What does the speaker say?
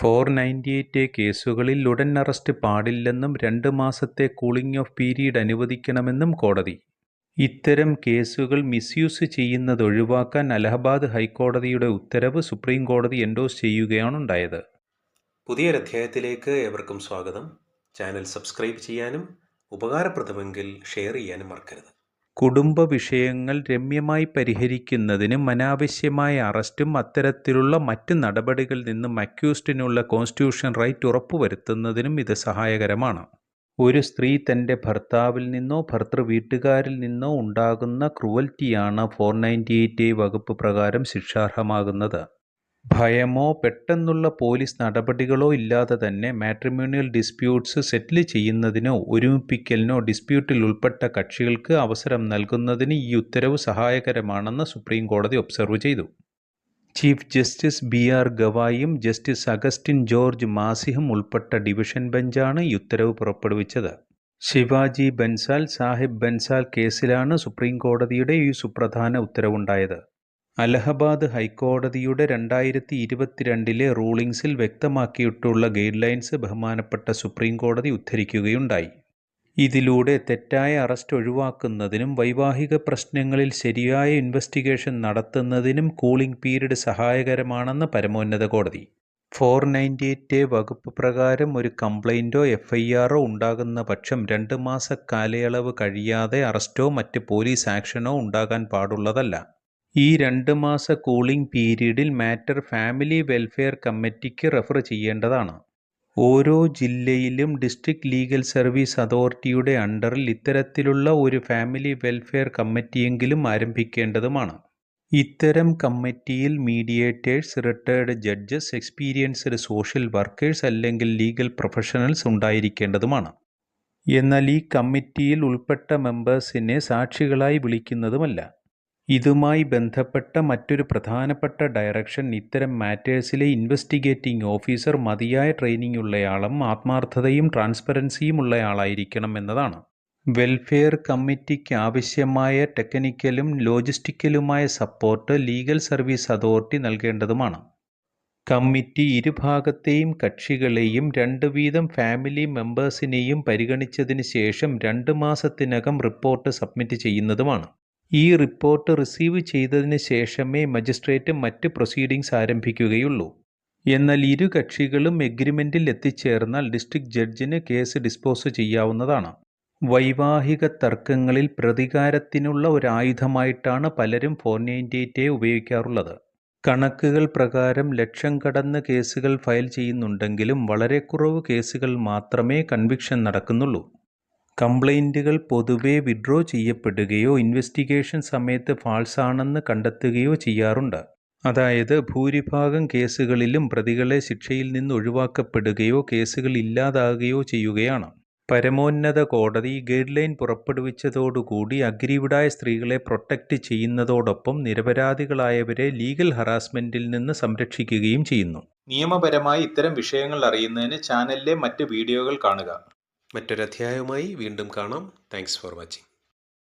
Four ninety eight കേസുകളിൽ ഉടൻ arrest പാടില്ലെന്നും രണ്ട് മാസത്തെ കൂളിംഗ് ഓഫ് പീരീഡ് അനുവദിക്കണമെന്നും കോടതി. ഇത്തരം കേസുകൾ മിസ്യൂസ് ചെയ്യുന്നത് ഒഴിവാക്കാൻ അലഹബാദ് ഹൈക്കോടതിയുടെ ഉത്തരവ് സുപ്രീം കോടതി എൻഡോസ് ചെയ്യുകയാണുണ്ടായത്. പുതിയൊരധ്യായത്തിലേക്ക് ഏവർക്കും സ്വാഗതം. ചാനൽ സബ്സ്ക്രൈബ് ചെയ്യാനും ഉപകാരപ്രദമെങ്കിൽ ഷെയർ ചെയ്യാനും മറക്കരുത്. കുടുംബ വിഷയങ്ങൾ രമ്യമായി പരിഹരിക്കുന്നതിനും അനാവശ്യമായ അറസ്റ്റും അത്തരത്തിലുള്ള മറ്റ് നടപടികളിൽ നിന്നും അക്യൂസ്റ്റിനുള്ള കോൺസ്റ്റിറ്റ്യൂഷൻ റൈറ്റ് ഉറപ്പുവരുത്തുന്നതിനും ഇത് സഹായകരമാണ്. ഒരു സ്ത്രീ തന്റെ ഭർത്താവിൽ നിന്നോ ഭർത്തൃ വീട്ടുകാരിൽ നിന്നോ ഉണ്ടാകുന്ന ക്രുവൽറ്റിയാണ് ഫോർ നയന്റി എയ്റ്റ് എ വകുപ്പ് പ്രകാരം ശിക്ഷാർഹമാകുന്നത്. ഭയമോ പെട്ടെന്നുള്ള പോലീസ് നടപടികളോ ഇല്ലാതെ തന്നെ മാട്രിമോണിയൽ ഡിസ്പ്യൂട്ട്സ് സെറ്റിൽ ചെയ്യുന്നതിനോ ഒരുമിപ്പിക്കലിനോ ഡിസ്പ്യൂട്ടിൽ ഉൾപ്പെട്ട കക്ഷികൾക്ക് അവസരം നൽകുന്നതിന് ഈ ഉത്തരവ് സഹായകരമാണെന്ന് സുപ്രീം കോടതി ഒബ്സർവ് ചെയ്തു. ചീഫ് ജസ്റ്റിസ് ബി ആർ ഗവായും ജസ്റ്റിസ് അഗസ്റ്റിൻ ജോർജ് മാസിഹും ഉൾപ്പെട്ട ഡിവിഷൻ ബെഞ്ചാണ് ഈ ഉത്തരവ് പുറപ്പെടുവിച്ചത്. ശിവാജി ബൻസാൽ സാഹിബ് ബൻസാൽ കേസിലാണ് സുപ്രീം കോടതിയുടെ ഈ സുപ്രധാന ഉത്തരവുണ്ടായത്. അലഹബാദ് ഹൈക്കോടതിയുടെ രണ്ടായിരത്തി ഇരുപത്തിരണ്ടിലെ റൂളിംഗ്സിൽ വ്യക്തമാക്കിയിട്ടുള്ള ഗൈഡ് ലൈൻസ് ബഹുമാനപ്പെട്ട സുപ്രീം കോടതി ഉദ്ധരിക്കുകയുണ്ടായി. ഇതിലൂടെ തെറ്റായ അറസ്റ്റ് ഒഴിവാക്കുന്നതിനും വൈവാഹിക പ്രശ്നങ്ങളിൽ ശരിയായ ഇൻവെസ്റ്റിഗേഷൻ നടത്തുന്നതിനും കൂളിംഗ് പീരീഡ് സഹായകരമാണെന്ന് പരമോന്നത കോടതി. ഫോർ നയന്റി എയ്റ്റ് വകുപ്പ് പ്രകാരം ഒരു കംപ്ലൈന്റോ എഫ് ഐ ആറോ ഉണ്ടാകുന്ന പക്ഷം രണ്ട് മാസ കാലയളവ് കഴിയാതെ അറസ്റ്റോ മറ്റ് പോലീസ് ആക്ഷനോ ഉണ്ടാകാൻ പാടുള്ളതല്ല. ഈ രണ്ട് മാസ കൂളിംഗ് പീരീഡിൽ മാറ്റർ ഫാമിലി വെൽഫെയർ കമ്മിറ്റിക്ക് റെഫർ ചെയ്യേണ്ടതാണ്. ഓരോ ജില്ലയിലും ഡിസ്ട്രിക്ട് ലീഗൽ സർവീസ് അതോറിറ്റിയുടെ അണ്ടറിൽ ഇത്തരത്തിലുള്ള ഒരു ഫാമിലി വെൽഫെയർ കമ്മിറ്റിയെങ്കിലും ആരംഭിക്കേണ്ടതുമാണ്. ഇത്തരം കമ്മിറ്റിയിൽ mediators retired judges experienced social workers അല്ലെങ്കിൽ ലീഗൽ പ്രൊഫഷണൽസ് ഉണ്ടായിരിക്കേണ്ടതുമാണ്. എന്നാൽ ഈ കമ്മിറ്റിയിൽ ഉൾപ്പെട്ട മെമ്പേഴ്സിനെ സാക്ഷികളായി വിളിക്കുന്നതുമല്ല. ഇതുമായി ബന്ധപ്പെട്ട മറ്റൊരു പ്രധാനപ്പെട്ട ഡയറക്ഷൻ ഇത്തരം മാറ്റേഴ്സിലെ ഇൻവെസ്റ്റിഗേറ്റിംഗ് ഓഫീസർ മതിയായ ട്രെയിനിംഗ് ഉള്ളയാളും ആത്മാർത്ഥതയും ട്രാൻസ്പെറൻസിയും ഉള്ളയാളായിരിക്കണം എന്നതാണ്. വെൽഫെയർ കമ്മിറ്റിക്ക് ആവശ്യമായ ടെക്നിക്കലും ലോജിസ്റ്റിക്കലുമായ സപ്പോർട്ട് ലീഗൽ സർവീസ് അതോറിറ്റി നൽകേണ്ടതുമാണ്. കമ്മിറ്റി ഇരുഭാഗത്തെയും കക്ഷികളെയും രണ്ട് വീതം ഫാമിലി മെമ്പേഴ്സിനെയും പരിഗണിച്ചതിന് ശേഷം രണ്ട് മാസത്തിനകം റിപ്പോർട്ട് സബ്മിറ്റ് ചെയ്യുന്നതുമാണ്. ഈ റിപ്പോർട്ട് റിസീവ് ചെയ്തതിന് ശേഷമേ മജിസ്ട്രേറ്റ് മറ്റ് പ്രൊസീഡിംഗ്സ് ആരംഭിക്കുകയുള്ളൂ. എന്നാൽ ഇരു കക്ഷികളും എഗ്രിമെന്റിൽ എത്തിച്ചേർന്നാൽ ഡിസ്ട്രിക്ട് ജഡ്ജിന് കേസ് ഡിസ്പോസ് ചെയ്യാവുന്നതാണ്. വൈവാഹിക തർക്കങ്ങളിൽ പ്രതികാരത്തിനുള്ള ഒരു ആയുധമായിട്ടാണ് പലരും ഫോർ നയന്റി എയ്റ്റ് ഉപയോഗിക്കാറുള്ളത്. കണക്കുകൾ പ്രകാരം ലക്ഷം കടന്ന് കേസുകൾ ഫയൽ ചെയ്യുന്നുണ്ടെങ്കിലും വളരെ കുറവ് കേസുകൾ മാത്രമേ കൺവിക്ഷൻ നടക്കുന്നുള്ളൂ. കംപ്ലൈന്റുകൾ പൊതുവെ വിഡ്രോ ചെയ്യപ്പെടുകയോ ഇൻവെസ്റ്റിഗേഷൻ സമയത്ത് ഫാൾസാണെന്ന് കണ്ടെത്തുകയോ ചെയ്യാറുണ്ട്. അതായത് ഭൂരിഭാഗം കേസുകളിലും പ്രതികളെ ശിക്ഷയിൽ നിന്ന് ഒഴിവാക്കപ്പെടുകയോ കേസുകൾ ഇല്ലാതാകുകയോ ചെയ്യുകയാണ്. പരമോന്നത കോടതി ഗൈഡ് ലൈൻ പുറപ്പെടുവിച്ചതോടുകൂടി അഗ്രീവിഡായ സ്ത്രീകളെ പ്രൊട്ടക്റ്റ് ചെയ്യുന്നതോടൊപ്പം നിരപരാധികളായവരെ ലീഗൽ ഹറാസ്മെന്റിൽ നിന്ന് സംരക്ഷിക്കുകയും ചെയ്യുന്നു. നിയമപരമായി ഇത്തരം വിഷയങ്ങൾ അറിയുന്നതിന് ചാനലിലെ മറ്റ് വീഡിയോകൾ കാണുക. മറ്റൊരധ്യായവുമായി വീണ്ടും കാണാം. Thanks for watching